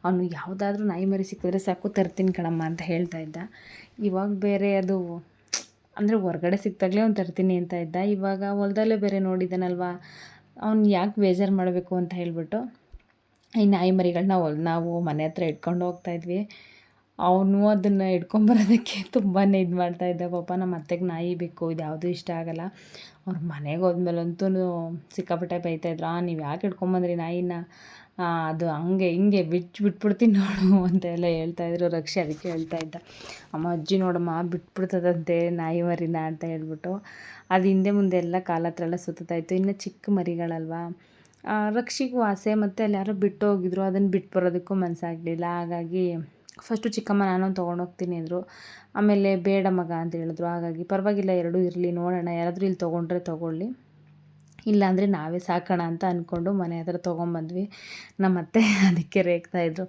ಅವನು ಯಾವುದಾದ್ರೂ ನಾಯಿ ಮರಿ ಸಿಕ್ಕಿದ್ರೆ ಸಾಕು ತರ್ತೀನಿ ಕಣಮ್ಮ ಅಂತ ಹೇಳ್ತಾ ಇದ್ದ. ಇವಾಗ ಬೇರೆ ಅದು, ಅಂದರೆ ಹೊರಗಡೆ ಸಿಕ್ತಾಗಲೇ ಅವ್ನು ತರ್ತೀನಿ ಅಂತ ಇದ್ದ. ಇವಾಗ ಹೊಲ್ದಲ್ಲೇ ಬೇರೆ ನೋಡಿದ್ದಾನಲ್ವ ಅವ್ನು ಯಾಕೆ ಬೇಜಾರು ಮಾಡಬೇಕು ಅಂತ ಹೇಳಿಬಿಟ್ಟು, ಈ ನಾಯಿ ಮರಿಗಳನ್ನ ಹೊಲ್, ನಾವು ಮನೆ ಹತ್ರ ಇಟ್ಕೊಂಡು ಹೋಗ್ತಾಯಿದ್ವಿ ಅವನು ಅದನ್ನು ಹಿಡ್ಕೊಂಬರೋದಕ್ಕೆ ತುಂಬಾ ಇದು ಮಾಡ್ತಾಯಿದ್ದ ಪಾಪ ನಮ್ಮ ಅತ್ತೆಗೆ ನಾಯಿ ಬೇಕು, ಇದು ಯಾವುದೂ ಇಷ್ಟ ಆಗಲ್ಲ. ಅವ್ರ ಮನೆಗೆ ಹೋದ್ಮೇಲಂತೂ ಸಿಕ್ಕಾಪಟ್ಟೆ ಬೈತಾಯಿದ್ರು ಆ, ನೀವು ಯಾಕೆ ಹಿಡ್ಕೊಂಬಂದ್ರಿ ನಾಯಿನ? ಅದು ಹಂಗೆ ಹಿಂಗೆ ಬಿಚ್ಚು ಬಿಟ್ಬಿಡ್ತೀನಿ ನೋಡು ಅಂತ ಎಲ್ಲ ಹೇಳ್ತಾಯಿದ್ರು ರಕ್ಷೆ ಅದಕ್ಕೆ ಹೇಳ್ತಾ ಇದ್ದ. ಅಮ್ಮ, ಅಜ್ಜಿ ನೋಡಮ್ಮ, ಬಿಟ್ಬಿಡ್ತದಂತೆ ನಾಯಿ ಮರಿನ ಅಂತ ಹೇಳ್ಬಿಟ್ಟು ಅದು ಹಿಂದೆ ಮುಂದೆ ಎಲ್ಲ ಕಾಲ ಹತ್ರ ಎಲ್ಲ ಸುತ್ತಾ ಇತ್ತು. ಇನ್ನು ಚಿಕ್ಕ ಮರಿಗಳಲ್ವಾ? ರಕ್ಷಿಗೆ ಆಸೆ, ಮತ್ತು ಅಲ್ಲಿ ಯಾರೋ ಬಿಟ್ಟು ಹೋಗಿದ್ರು. ಅದನ್ನು ಬಿಟ್ಟು ಬರೋದಕ್ಕೂ ಮನಸ್ಸಾಗಲಿಲ್ಲ ಹಾಗಾಗಿ ಫಸ್ಟು ಚಿಕ್ಕಮ್ಮ ನಾನು ತೊಗೊಂಡೋಗ್ತೀನಿ ಅಂದರು. ಆಮೇಲೆ ಬೇಡ ಮಗ ಅಂತ ಹೇಳಿದ್ರು. ಹಾಗಾಗಿ ಪರವಾಗಿಲ್ಲ, ಎರಡೂ ಇರಲಿ, ನೋಡೋಣ. ಯಾರಾದರೂ ಇಲ್ಲಿ ತೊಗೊಂಡ್ರೆ ತೊಗೊಳ್ಳಿ. ಇಲ್ಲಾಂದರೆ ನಾವೇ ಸಾಕೋಣ ಅಂತ ಅಂದ್ಕೊಂಡು ಮನೆ ಹತ್ರ ತೊಗೊಂಬಂದ್ವಿ. ನಮ್ಮ ಅತ್ತೆ ಅದಕ್ಕೆ ರೇಗ್ತಾಯಿದ್ರು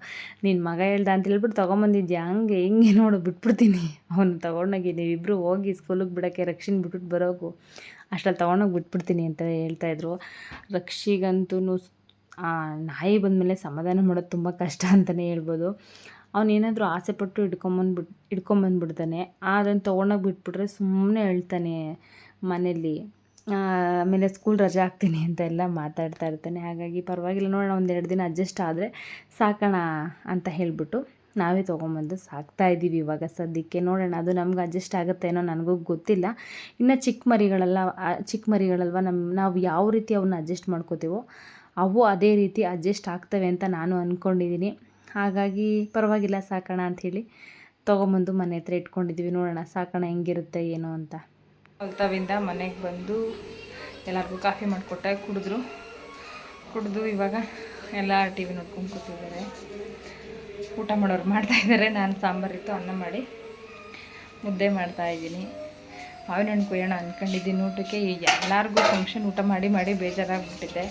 ನಿನ್ನ ಮಗ ಹೇಳ್ದ ಅಂತ ಹೇಳ್ಬಿಟ್ಟು ತೊಗೊಂಬಂದಿದ್ಯಾ? ಹಂಗೆ ಹಿಂಗೆ ನೋಡು, ಬಿಟ್ಬಿಡ್ತೀನಿ. ಅವನು ತೊಗೊಂಡೋಗಿ ನೀವಿಬ್ಬರು ಹೋಗಿ ಸ್ಕೂಲಿಗೆ ಬಿಡೋಕ್ಕೆ ರಕ್ಷಿನ ಬಿಟ್ಬಿಟ್ಟು ಬರೋಕು ಅಷ್ಟಲ್ಲಿ ತೊಗೊಂಡೋಗಿ ಬಿಟ್ಬಿಡ್ತೀನಿ ಅಂತ ಹೇಳ್ತಾಯಿದ್ರು ರಕ್ಷಿಗಂತೂ ಆ ನಾಯಿ ಬಂದಮೇಲೆ ಸಮಾಧಾನ ಮಾಡೋದು ತುಂಬ ಕಷ್ಟ ಅಂತಲೇ ಹೇಳ್ಬೋದು. ಅವನೇನಾದರೂ ಆಸೆ ಪಟ್ಟು ಹಿಡ್ಕೊಂಬಂದ್ಬಿಟ್ಟು ಹಿಡ್ಕೊಂಬಂದ್ಬಿಡ್ತಾನೆ. ಅದನ್ನು ತೊಗೊಂಡೋಗಿ ಬಿಟ್ಬಿಟ್ರೆ ಸುಮ್ಮನೆ ಹೇಳ್ತಾನೆ ಮನೇಲಿ ಆ, ಆಮೇಲೆ ಸ್ಕೂಲ್ ರಜೆ ಹಾಕ್ತೀನಿ ಅಂತ ಎಲ್ಲ ಮಾತಾಡ್ತಾ ಇರ್ತಾನೆ. ಹಾಗಾಗಿ ಪರವಾಗಿಲ್ಲ ನೋಡೋಣ ಒಂದೆರಡು ದಿನ ಅಡ್ಜಸ್ಟ್ ಆದರೆ ಸಾಕೋಣ ಅಂತ ಹೇಳಿಬಿಟ್ಟು ನಾವೇ ತೊಗೊಂಬಂದು ಸಾಕ್ತಾ ಇದ್ದೀವಿ ಇವಾಗ ಸದ್ಯಕ್ಕೆ. ನೋಡೋಣ ಅದು ನಮ್ಗೆ ಅಡ್ಜಸ್ಟ್ ಆಗುತ್ತೇನೋ ನನಗೂ ಗೊತ್ತಿಲ್ಲ. ಇನ್ನು ಚಿಕ್ಕ ಮರಿಗಳೆಲ್ಲ ಚಿಕ್ಕ ಮರಿಗಳಲ್ವ ನಮ್ಮ ನಾವು ಯಾವ ರೀತಿ ಅವನ್ನ ಅಡ್ಜಸ್ಟ್ ಮಾಡ್ಕೋತೀವೋ ಅವು ಅದೇ ರೀತಿ ಅಡ್ಜಸ್ಟ್ ಆಗ್ತವೆ ಅಂತ ನಾನು ಅಂದ್ಕೊಂಡಿದ್ದೀನಿ ಹಾಗಾಗಿ ಪರವಾಗಿಲ್ಲ ಸಾಕೋಣ ಅಂಥೇಳಿ ತೊಗೊಂಬಂದು ಮನೆ ಹತ್ರ ಇಟ್ಕೊಂಡಿದ್ವಿ. ನೋಡೋಣ ಸಾಕೋಣ ಹೆಂಗಿರುತ್ತೆ ಏನು ಅಂತ. ಹೊಲ್ತವಿಂದ ಮನೆಗೆ ಬಂದು ಎಲ್ಲರಿಗೂ ಕಾಫಿ ಮಾಡಿಕೊಟ್ಟೆ ಕುಡಿದ್ರು. ಕುಡಿದು ಇವಾಗ ಎಲ್ಲ ಟಿ ವಿ ನೋಡ್ಕೊಂಡು ಕೂತಿದ್ದಾರೆ. ಊಟ ಮಾಡೋರು ಮಾಡ್ತಾಯಿದ್ದಾರೆ ನಾನು ಸಾಂಬಾರಿತ್ತು ಅನ್ನ ಮಾಡಿ ಮುದ್ದೆ ಮಾಡ್ತಾ ಇದ್ದೀನಿ. ಮಾವಿನ ಹಣ್ಣು ಕುಯ್ಯೋಣ ಅಂದ್ಕೊಂಡಿದ್ದೀನಿ ಊಟಕ್ಕೆ ಎಲ್ಲರಿಗೂ ಫಂಕ್ಷನ್ ಊಟ ಮಾಡಿ ಮಾಡಿ ಬೇಜಾರಾಗ್ಬಿಟ್ಟಿದೆ.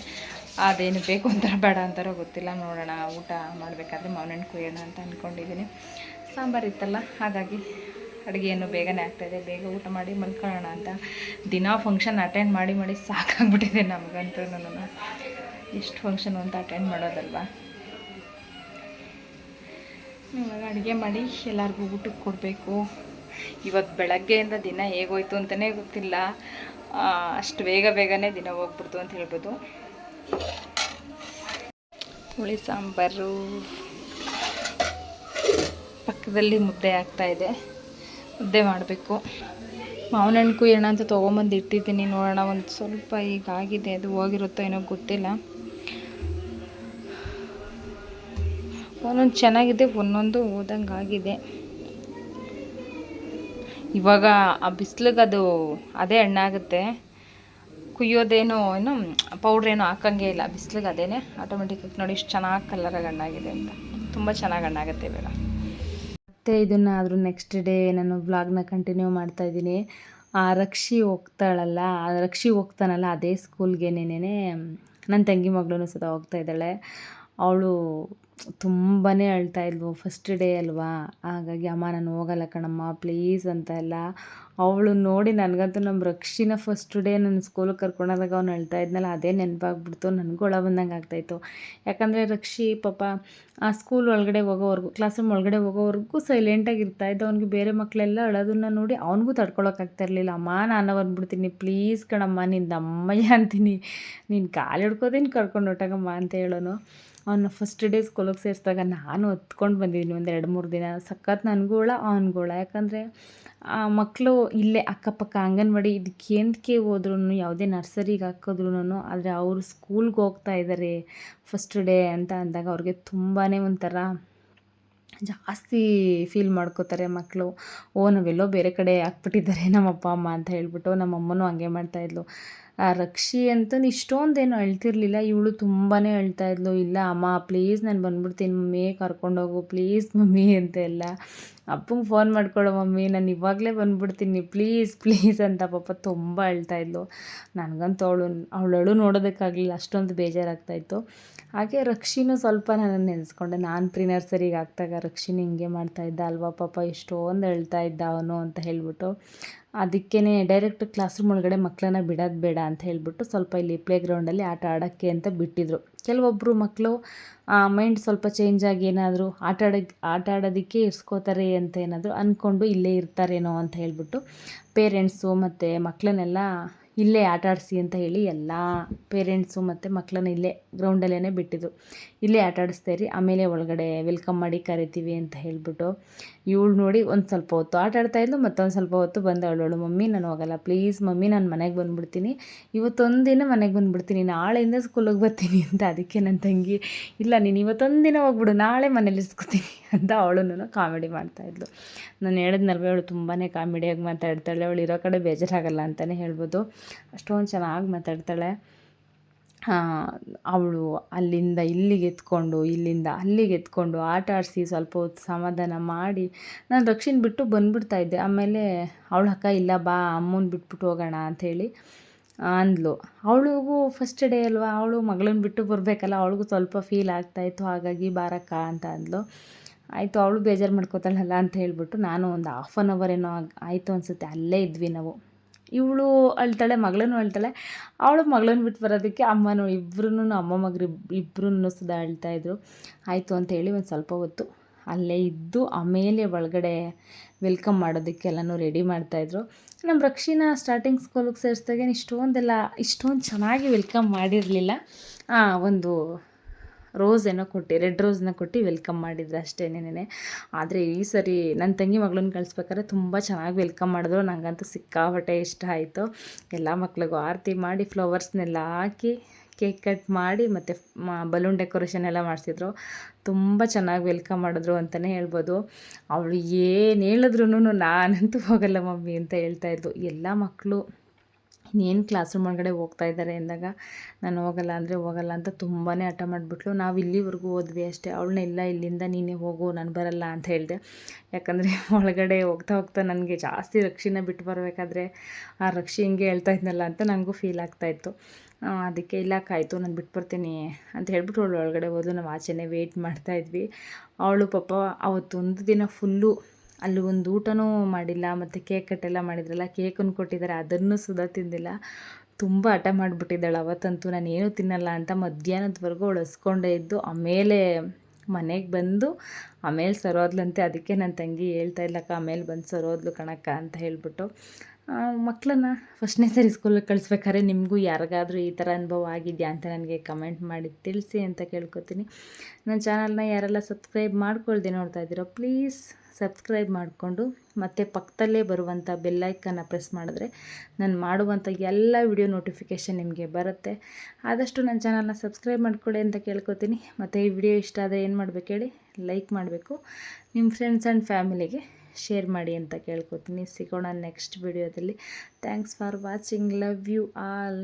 ಅದೇನು ಬೇಕು ಅಂತಾರೋ ಬೇಡ ಅಂತಾರೋ ಗೊತ್ತಿಲ್ಲ. ನೋಡೋಣ, ಊಟ ಮಾಡಬೇಕಾದ್ರೆ ಮಾವಿನ ಹಣ್ಣು ಕುಯ್ಯೋಣ ಅಂತ ಅಂದ್ಕೊಂಡಿದ್ದೀನಿ ಸಾಂಬಾರು ಇತ್ತಲ್ಲ, ಹಾಗಾಗಿ ಅಡುಗೆಯನ್ನು ಬೇಗನೆ ಆಗ್ತಾಯಿದೆ ಬೇಗ ಊಟ ಮಾಡಿ ಮಲ್ಕೊಳ್ಳೋಣ ಅಂತ. ದಿನ ಫಂಕ್ಷನ್ ಅಟೆಂಡ್ ಮಾಡಿ ಮಾಡಿ ಸಾಕಾಗ್ಬಿಟ್ಟಿದೆ ನಮಗಂತೂ ಎಷ್ಟು ಫಂಕ್ಷನ್ ಅಂತ ಅಟೆಂಡ್ ಮಾಡೋದಲ್ವಾ? ಇವಾಗ ಅಡುಗೆ ಮಾಡಿ ಎಲ್ಲರಿಗೂ ಊಟಕ್ಕೆ ಕೊಡಬೇಕು. ಇವತ್ತು ಬೆಳಗ್ಗೆಯಿಂದ ದಿನ ಹೇಗೋಯ್ತು ಅಂತಲೇ ಗೊತ್ತಿಲ್ಲ. ಅಷ್ಟು ಬೇಗ ಬೇಗನೆ ದಿನ ಹೋಗ್ಬಿಡ್ತು ಅಂತ ಹೇಳ್ಬೋದು. ಹುಳಿ ಸಾಂಬಾರು. ಪಕ್ಕದಲ್ಲಿ ಮುದ್ದೆ ಆಗ್ತಾ ಇದೆ. ಮುದ್ದೆ ಮಾಡಬೇಕು. ಮಾವಿನ ಹಣ್ಣು ಕುಯ್ಯೋಣ ಅಂತ ತೊಗೊಂಬಂದು ಇಟ್ಟಿದ್ದೀನಿ. ನೋಡೋಣ, ಒಂದು ಸ್ವಲ್ಪ ಈಗ ಆಗಿದೆ. ಅದು ಹೋಗಿರುತ್ತೋ ಏನೋ ಗೊತ್ತಿಲ್ಲ. ಒಂದೊಂದು ಚೆನ್ನಾಗಿದೆ, ಒಂದೊಂದು ಓದಂಗೆ ಆಗಿದೆ. ಇವಾಗ ಆ ಬಿಸಿಲಿಗೆ ಅದು ಅದೇ ಹಣ್ಣಾಗುತ್ತೆ. ಕುಯ್ಯೋದೇನೋ, ಏನು, ಪೌಡ್ರೇನೋ ಹಾಕಂಗೆ ಇಲ್ಲ. ಬಿಸಿಲಿಗೆ ಅದೇನೆ ಆಟೋಮೆಟಿಕಾಗಿ ನೋಡಿ ಇಷ್ಟು ಚೆನ್ನಾಗಿ ಕಲರಾಗಿ ಹಣ್ಣಾಗಿದೆ ಅಂತ. ತುಂಬ ಚೆನ್ನಾಗಿ ಹಣ್ಣಾಗುತ್ತೆ ಇವಾಗ ಮತ್ತು ಇದನ್ನು ಆದರೂ ನೆಕ್ಸ್ಟ್ ಡೇ ನಾನು ವ್ಲಾಗ್ನ ಕಂಟಿನ್ಯೂ ಮಾಡ್ತಾ ಇದ್ದೀನಿ. ಆ ರಕ್ಷಿ ಹೋಗ್ತಾಳಲ್ಲ, ಆ ರಕ್ಷಿ ಹೋಗ್ತಾನಲ್ಲ, ಅದೇ ಸ್ಕೂಲ್ಗೆ ನೆನೆ ನನ್ನ ತಂಗಿ ಮಗಳೂ ಸದಾ ಹೋಗ್ತಾ ಇದ್ದಾಳೆ. ಅವಳು ತುಂಬಾ ಅಳ್ತಾ ಇಲ್ವೋ ಫಸ್ಟ್ ಡೇ ಅಲ್ವಾ? ಹಾಗಾಗಿ ಅಮ್ಮ ನಾನು ಹೋಗಲ್ಲ ಕಣಮ್ಮ ಪ್ಲೀಸ್ ಅಂತ ಎಲ್ಲ ಅವಳು ನೋಡಿ ನನಗಂತೂ ನಮ್ಮ ರಕ್ಷಿನ ಫಸ್ಟ್ ಡೇ ನನ್ನ ಸ್ಕೂಲಿಗೆ ಕರ್ಕೊಂಡೋದಾಗ ಅವ್ನು ಅಳ್ತಾ ಇದ್ನಲ್ಲ, ಅದೇ ನೆನಪಾಗ್ಬಿಡ್ತು, ನನಗೂ ಒಳ ಬಂದಂಗೆ ಆಗ್ತಾಯಿತ್ತು. ಯಾಕಂದರೆ ರಕ್ಷಿ ಪಾಪ ಆ ಸ್ಕೂಲ್ ಒಳಗಡೆ ಹೋಗೋವರೆಗೂ ಕ್ಲಾಸ್ ರೂಮ್ ಒಳಗಡೆ ಹೋಗೋವರೆಗೂ ಸೈಲೆಂಟಾಗಿ ಇರ್ತಾ ಇದ್ದ. ಅವ್ನಿಗೆ ಬೇರೆ ಮಕ್ಕಳೆಲ್ಲ ಅಳೋದನ್ನ ನೋಡಿ ಅವನಿಗೂ ತಡ್ಕೊಳಕ್ಕಾಗ್ತಾ ಇರಲಿಲ್ಲ. ಅಮ್ಮ, ನಾನು ಬಂದ್ಬಿಡ್ತೀನಿ ಪ್ಲೀಸ್ ಕಣಮ್ಮ ನಿನ್ನ ಅಮ್ಮಯ್ಯ ಅಂತೀನಿ. ನೀನು ಕಾಲು ಹಿಡ್ಕೋದೇನು ಕರ್ಕೊಂಡು ಹೊಟ್ಟಾಗಮ್ಮ ಅಂತ ಹೇಳೋನು. ಅವನು ಫಸ್ಟ್ ಡೇ ಸ್ಕೂಲಿಗೆ ಸೇರಿಸಿದಾಗ ನಾನು ಹೊತ್ಕೊಂಡು ಬಂದಿದ್ದೀನಿ ಒಂದು ಎರಡು ಮೂರು ದಿನ. ಸಖತ್ ನನಗೂ ಅವನಿಗೂ ಯಾಕಂದರೆ ಮಕ್ಕಳು ಇಲ್ಲೇ ಅಕ್ಕಪಕ್ಕ ಅಂಗನವಾಡಿ ಇದಕ್ಕೆ ಎಂದಕ್ಕೆ ಹೋದ್ರೂ ಯಾವುದೇ ನರ್ಸರಿಗೆ ಹಾಕಿದ್ರು ಆದರೆ ಅವರು ಸ್ಕೂಲ್ಗೆ ಹೋಗ್ತಾ ಇದ್ದಾರೆ ಫಸ್ಟ್ ಡೇ ಅಂತ ಅಂದಾಗ ಅವ್ರಿಗೆ ತುಂಬಾ ಒಂಥರ ಜಾಸ್ತಿ ಫೀಲ್ ಮಾಡ್ಕೋತಾರೆ ಮಕ್ಕಳು ಓ, ನಾವೆಲ್ಲೋ ಬೇರೆ ಕಡೆ ಹಾಕ್ಬಿಟ್ಟಿದ್ದಾರೆ ನಮ್ಮ ಅಪ್ಪ, ಅಮ್ಮ ಅಂತ ಹೇಳ್ಬಿಟ್ಟು ನಮ್ಮ ಅಮ್ಮನೂ ಹಂಗೆ ಮಾಡ್ತಾಯಿದ್ಲು ಆ ರಕ್ಷಿ ಅಂತೂ ಇಷ್ಟೊಂದೇನು ಅಳ್ತಿರ್ಲಿಲ್ಲ ಇವಳು ತುಂಬಾ ಅಳ್ತಾ ಇದ್ಲು, ಇಲ್ಲ ಅಮ್ಮ ಪ್ಲೀಸ್ ನಾನು ಬಂದ್ಬಿಡ್ತೀನಿ, ಮಮ್ಮಿ ಕರ್ಕೊಂಡೋಗು ಪ್ಲೀಸ್ ಮಮ್ಮಿ ಅಂತ ಎಲ್ಲ ಅಪ್ಪಂಗೆ ಫೋನ್ ಮಾಡ್ಕೊಳ್ಳೋ ಮಮ್ಮಿ, ನಾನು ಇವಾಗಲೇ ಬಂದ್ಬಿಡ್ತೀನಿ. ಪ್ಲೀಸ್ ಪ್ಲೀಸ್ ಅಂತ ಪಾಪ ತುಂಬ ಅಳ್ತಾ ಇದ್ಲು. ನನಗಂತೂ ಅವಳು, ಅವಳಳು ನೋಡೋದಕ್ಕಾಗಲಿಲ್ಲ, ಅಷ್ಟೊಂದು ಬೇಜಾರಾಗ್ತಾಯಿತ್ತು ಹಾಗೆ ರಕ್ಷಿನೂ ಸ್ವಲ್ಪ ನಾನು ನೆನೆಸ್ಕೊಂಡೆ. ನಾನು ಪ್ರೀ ನರ್ಸರಿಗೆ ಹಾಕ್ದಾಗ ರಕ್ಷಿನ ಹಿಂಗೆ ಮಾಡ್ತಾ ಇದ್ದ ಅಲ್ವಾ ಪಾಪ, ಎಷ್ಟೊಂದು ಅಳ್ತಾ ಇದ್ದ ಅವನು ಅಂತ ಹೇಳ್ಬಿಟ್ಟು. ಅದಕ್ಕೇ ಡೈರೆಕ್ಟ್ ಕ್ಲಾಸ್ ರೂಮ್ ಒಳಗಡೆ ಮಕ್ಕಳನ್ನ ಬಿಡೋದು ಬೇಡ ಅಂತ ಹೇಳಿಬಿಟ್ಟು ಸ್ವಲ್ಪ ಇಲ್ಲಿ ಪ್ಲೇ ಗ್ರೌಂಡಲ್ಲಿ ಆಟ ಆಡೋಕ್ಕೆ ಅಂತ ಬಿಟ್ಟಿದ್ರು. ಕೆಲವೊಬ್ಬರು ಮಕ್ಕಳು ಮೈಂಡ್ ಸ್ವಲ್ಪ ಚೇಂಜ್ ಆಗಿ ಏನಾದರೂ ಆಟ ಆಡೋಕ್ಕೆ ಆಟ ಆಡೋದಕ್ಕೆ ಇರ್ಸ್ಕೋತಾರೆ ಅಂತ ಏನಾದರೂ ಅಂದ್ಕೊಂಡು ಇಲ್ಲೇ ಇರ್ತಾರೇನೋ ಅಂತ ಹೇಳ್ಬಿಟ್ಟು ಪೇರೆಂಟ್ಸು ಮತ್ತು ಮಕ್ಕಳನ್ನೆಲ್ಲ ಇಲ್ಲೇ ಆಟ ಆಡಿಸಿ ಅಂತ ಹೇಳಿ ಎಲ್ಲ ಪೇರೆಂಟ್ಸು ಮತ್ತು ಮಕ್ಕಳನ್ನ ಇಲ್ಲೇ ಗ್ರೌಂಡಲ್ಲೇ ಬಿಟ್ಟಿದ್ರು ಇಲ್ಲೇ ಆಟ ಆಡಿಸ್ತಾ ಇರಿ, ಆಮೇಲೆ ಒಳಗಡೆ ವೆಲ್ಕಮ್ ಮಾಡಿ ಕರಿತೀವಿ ಅಂತ ಹೇಳಿಬಿಟ್ಟು ಇವಳು ನೋಡಿ ಒಂದು ಸ್ವಲ್ಪ ಹೊತ್ತು ಆಟ ಆಡ್ತಾ ಇದ್ಲು, ಮತ್ತೊಂದು ಸ್ವಲ್ಪ ಹೊತ್ತು ಬಂದು ಅವಳು ಮಮ್ಮಿ, ನಾನು ಹೋಗಲ್ಲ, ಪ್ಲೀಸ್ ಮಮ್ಮಿ, ನಾನು ಮನೆಗೆ ಬಂದುಬಿಡ್ತೀನಿ. ಇವತ್ತೊಂದು ದಿನ ಮನೆಗೆ ಬಂದುಬಿಡ್ತೀನಿ, ನಾಳೆಯಿಂದ ಸ್ಕೂಲಿಗೆ ಬರ್ತೀನಿ. ಅಂತ ಅದಕ್ಕೆ ನನ್ನ ತಂಗಿ, ಇಲ್ಲ ನೀನು ಇವತ್ತೊಂದು ದಿನ ಹೋಗ್ಬಿಡು, ನಾಳೆ ಮನೇಲಿ ಇಸ್ಕೊತೀನಿ. ಅಂತ ಅವಳು ಕಾಮಿಡಿ ಮಾಡ್ತಾಯಿದ್ಲು ನಾನು ಹೇಳಿದ್ನಲ್ವೇ ಅವಳು ತುಂಬಾ ಕಾಮಿಡಿಯಾಗಿ ಮಾತಾಡ್ತಾಳೆ, ಅವಳು ಇರೋ ಕಡೆ ಬೇಜಾರಾಗಲ್ಲ ಅಂತಲೇ ಹೇಳ್ಬೋದು. ಅಷ್ಟೊಂದು ಚೆನ್ನಾಗಿ ಮಾತಾಡ್ತಾಳೆ. ಅವಳು ಅಲ್ಲಿಂದ ಇಲ್ಲಿಗೆ ಎತ್ಕೊಂಡು, ಇಲ್ಲಿಂದ ಅಲ್ಲಿಗೆ ಎತ್ಕೊಂಡು ಆಟ ಆಡಿಸಿ ಸ್ವಲ್ಪ ಹೊತ್ತು ಸಮಾಧಾನ ಮಾಡಿ ನಾನು ರಕ್ಷಿನ ಬಿಟ್ಟು ಬಂದುಬಿಡ್ತಾ ಇದ್ದೆ. ಆಮೇಲೆ ಅವಳ, ಅಕ್ಕ, ಇಲ್ಲ, ಬಾ, ಅಮ್ಮನ ಬಿಟ್ಬಿಟ್ಟು ಹೋಗೋಣ ಅಂಥೇಳಿ ಅಂದ್ಲು. ಅವಳಿಗೂ ಫಸ್ಟ್ ಡೇ ಅಲ್ವಾ, ಅವಳು ಮಗಳನ್ನ ಬಿಟ್ಟು ಬರಬೇಕಲ್ಲ, ಅವಳಿಗೂ ಸ್ವಲ್ಪ ಫೀಲ್ ಆಗ್ತಾಯಿತ್ತು ಹಾಗಾಗಿ ಬಾರಕ್ಕ ಅಂತ ಅಂದ್ಲು. ಆಯಿತು, ಅವಳು ಬೇಜಾರು ಮಾಡ್ಕೋತಾಳಲ್ಲ ಅಂತ ಹೇಳಿಬಿಟ್ಟು ನಾನು ಒಂದು ಹಾಫ್ ಆನ್ ಅವರ್ ಏನೋ ಆಯಿತು ಅನಿಸುತ್ತೆ, ಅಲ್ಲೇ ಇದ್ವಿ ನಾವು. ಇವಳು ಅಳ್ತಾಳೆ ಮಗಳೂ ಅಳ್ತಾಳೆ, ಅವಳು ಮಗಳನ್ನ ಬಿಟ್ಟು ಬರೋದಕ್ಕೆ ಅಮ್ಮನು ಇಬ್ಬರೂ ಅಮ್ಮ ಮಗರು ಇಬ್ಬರೂ ಸುದ ಅಳ್ತಾಯಿದ್ರು ಆಯಿತು ಅಂತೇಳಿ ಒಂದು ಸ್ವಲ್ಪ ಹೊತ್ತು ಅಲ್ಲೇ ಇದ್ದು ಆಮೇಲೆ ಒಳಗಡೆ ವೆಲ್ಕಮ್ ಮಾಡೋದಕ್ಕೆ ಎಲ್ಲನೂ ರೆಡಿ ಮಾಡ್ತಾಯಿದ್ರು ನಮ್ಮ ರಕ್ಷಿನ ಸ್ಟಾರ್ಟಿಂಗ್ ಸ್ಕೂಲಿಗೆ ಸೇರಿಸ್ದಾಗ ಇಷ್ಟೊಂದೆಲ್ಲ, ಇಷ್ಟೊಂದು ಚೆನ್ನಾಗಿ ವೆಲ್ಕಮ್ ಮಾಡಿರಲಿಲ್ಲ. ಒಂದು ರೋಸ್ ಏನೋ ಕೊಟ್ಟು, ರೆಡ್ ರೋಸ್ನ ಕೊಟ್ಟು ವೆಲ್ಕಮ್ ಮಾಡಿದ್ರು ಅಷ್ಟೇನೇನೆ ಆದರೆ ಈ ಸರಿ ನನ್ನ ತಂಗಿ ಮಗಳನ್ನ ಕಳಿಸ್ಬೇಕಾದ್ರೆ ತುಂಬ ಚೆನ್ನಾಗಿ ವೆಲ್ಕಮ್ ಮಾಡಿದ್ರು. ನನಗಂತೂ ಸಿಕ್ಕಾಪಟ್ಟೆ ಇಷ್ಟ ಆಯಿತು. ಎಲ್ಲ ಮಕ್ಳಿಗೂ ಆರತಿ ಮಾಡಿ, ಫ್ಲವರ್ಸ್ನೆಲ್ಲ ಹಾಕಿ, ಕೇಕ್ ಕಟ್ ಮಾಡಿ ಮತ್ತು ಬಲೂನ್ ಡೆಕೋರೇಷನ್ ಎಲ್ಲ ಮಾಡಿಸಿದ್ರು. ತುಂಬ ಚೆನ್ನಾಗಿ ವೆಲ್ಕಮ್ ಮಾಡಿದ್ರು ಅಂತಲೇ ಹೇಳ್ಬೋದು. ಅವಳು ಏನು ಹೇಳಿದ್ರು ನಾನಂತೂ ಹೋಗಲ್ಲ ಮಮ್ಮಿ ಅಂತ ಹೇಳ್ತಾಯಿದ್ಲು ಎಲ್ಲ ಮಕ್ಕಳು ಇನ್ನೇನು ಕ್ಲಾಸ್ ರೂಮ್ ಒಳಗಡೆ ಹೋಗ್ತಾ ಇದ್ದಾರೆ ಅಂದಾಗ ನಾನು ಹೋಗಲ್ಲ ಅಂದರೆ ಹೋಗಲ್ಲ ಅಂತ ತುಂಬಾ ಹಠ ಮಾಡಿಬಿಟ್ಲು. ನಾವು ಇಲ್ಲಿವರೆಗೂ ಹೋದ್ವಿ ಅಷ್ಟೇ. ಅವಳನ್ನ, ಇಲ್ಲ, ಇಲ್ಲಿಂದ ನೀನೇ ಹೋಗು, ನಾನು ಬರಲ್ಲ ಅಂತ ಹೇಳಿದೆ. ಯಾಕಂದರೆ [LAUGHS] ಒಳಗಡೆ ಹೋಗ್ತಾ ಹೋಗ್ತಾ ನನಗೆ ಜಾಸ್ತಿ ರಕ್ಷಿನ ಬಿಟ್ಟು ಬರಬೇಕಾದ್ರೆ ಆ ರಕ್ಷಿ ಹಿಂಗೆ ಹೇಳ್ತಾ ಇದ್ನಲ್ಲ ಅಂತ ನನಗೂ ಫೀಲ್ ಆಗ್ತಾಯಿತ್ತು ಅದಕ್ಕೆ ಇಲ್ಲ ಕಾಯ್ತು ನಾನು ಬಿಟ್ಟು ಬರ್ತೀನಿ ಅಂತ ಹೇಳ್ಬಿಟ್ಟು ಅವಳು ಒಳಗಡೆ ಹೋದ್ಲು. ನಾವು ಆಚೆನೇ ವೆಯ್ಟ್ ಮಾಡ್ತಾಯಿದ್ವಿ ಅವಳು ಪಾಪ ಅವತ್ತೊಂದು ದಿನ ಫುಲ್ಲು ಅಲ್ಲಿ ಒಂದು ಊಟನೂ ಮಾಡಿಲ್ಲ ಮತ್ತು ಕೇಕ್ ಕಟ್ಟೆಲ್ಲ ಮಾಡಿದ್ರಲ್ಲ ಕೇಕನ್ನು ಕೊಟ್ಟಿದ್ದಾರೆ, ಅದನ್ನು ಸುಧಾ ತಿಂದಿಲ್ಲ. ತುಂಬ ಹಠ ಮಾಡಿಬಿಟ್ಟಿದ್ದಾಳೆ ಅವತ್ತಂತೂ, ನಾನು ಏನೂ ತಿನ್ನಲ್ಲ ಅಂತ ಮಧ್ಯಾಹ್ನದವರೆಗೂ ಅವಳು ಇದ್ದು, ಆಮೇಲೆ ಮನೆಗೆ ಬಂದು, ಆಮೇಲೆ ಸರೋದ್ಲಂತೆ ಅದಕ್ಕೆ ನನ್ನ ತಂಗಿ ಹೇಳ್ತಾ ಇಲ್ಲಕ್ಕ ಆಮೇಲೆ ಬಂದು ಸರೋದ್ಲು ಕಣಕ್ಕ ಅಂತ ಹೇಳ್ಬಿಟ್ಟು ಮಕ್ಕಳನ್ನ ಫಸ್ಟ್ನೇ ಸರಿ ಸ್ಕೂಲಿಗೆ ಕಳಿಸ್ಬೇಕಾದ್ರೆ ನಿಮಗೂ ಯಾರಿಗಾದರೂ ಈ ಥರ ಅನುಭವ ಆಗಿದೆಯಾ ಅಂತ ನನಗೆ ಕಮೆಂಟ್ ಮಾಡಿ ತಿಳಿಸಿ ಅಂತ ಕೇಳ್ಕೊತೀನಿ. ನನ್ನ ಚಾನಲ್ನ ಯಾರೆಲ್ಲ ಸಬ್ಸ್ಕ್ರೈಬ್ ಮಾಡ್ಕೊಳ್ದೆ ನೋಡ್ತಾ ಇದ್ದೀರೋ ಪ್ಲೀಸ್ ಸಬ್ಸ್ಕ್ರೈಬ್ ಮಾಡಿಕೊಂಡು ಮತ್ತು ಪಕ್ಕದಲ್ಲೇ ಬರುವಂಥ ಬೆಲ್ಲೈಕನ್ನು ಪ್ರೆಸ್ ಮಾಡಿದ್ರೆ ನಾನು ಮಾಡುವಂಥ ಎಲ್ಲ ವಿಡಿಯೋ ನೋಟಿಫಿಕೇಷನ್ ನಿಮಗೆ ಬರುತ್ತೆ. ಆದಷ್ಟು ನನ್ನ ಚಾನಲ್ನ ಸಬ್ಸ್ಕ್ರೈಬ್ ಮಾಡಿಕೊಳ್ಳಿ ಅಂತ ಕೇಳ್ಕೊತೀನಿ. ಮತ್ತು ಈ ವಿಡಿಯೋ ಇಷ್ಟ ಆದರೆ ಏನು ಮಾಡಬೇಕು ಹೇಳಿ? ಲೈಕ್ ಮಾಡಬೇಕು. ನಿಮ್ಮ ಫ್ರೆಂಡ್ಸ್ ಆ್ಯಂಡ್ ಫ್ಯಾಮಿಲಿಗೆ ಶೇರ್ ಮಾಡಿ ಅಂತ ಕೇಳ್ಕೊತೀನಿ. ಸಿಗೋಣ ನೆಕ್ಸ್ಟ್ ವಿಡಿಯೋದಲ್ಲಿ thanks for watching love you all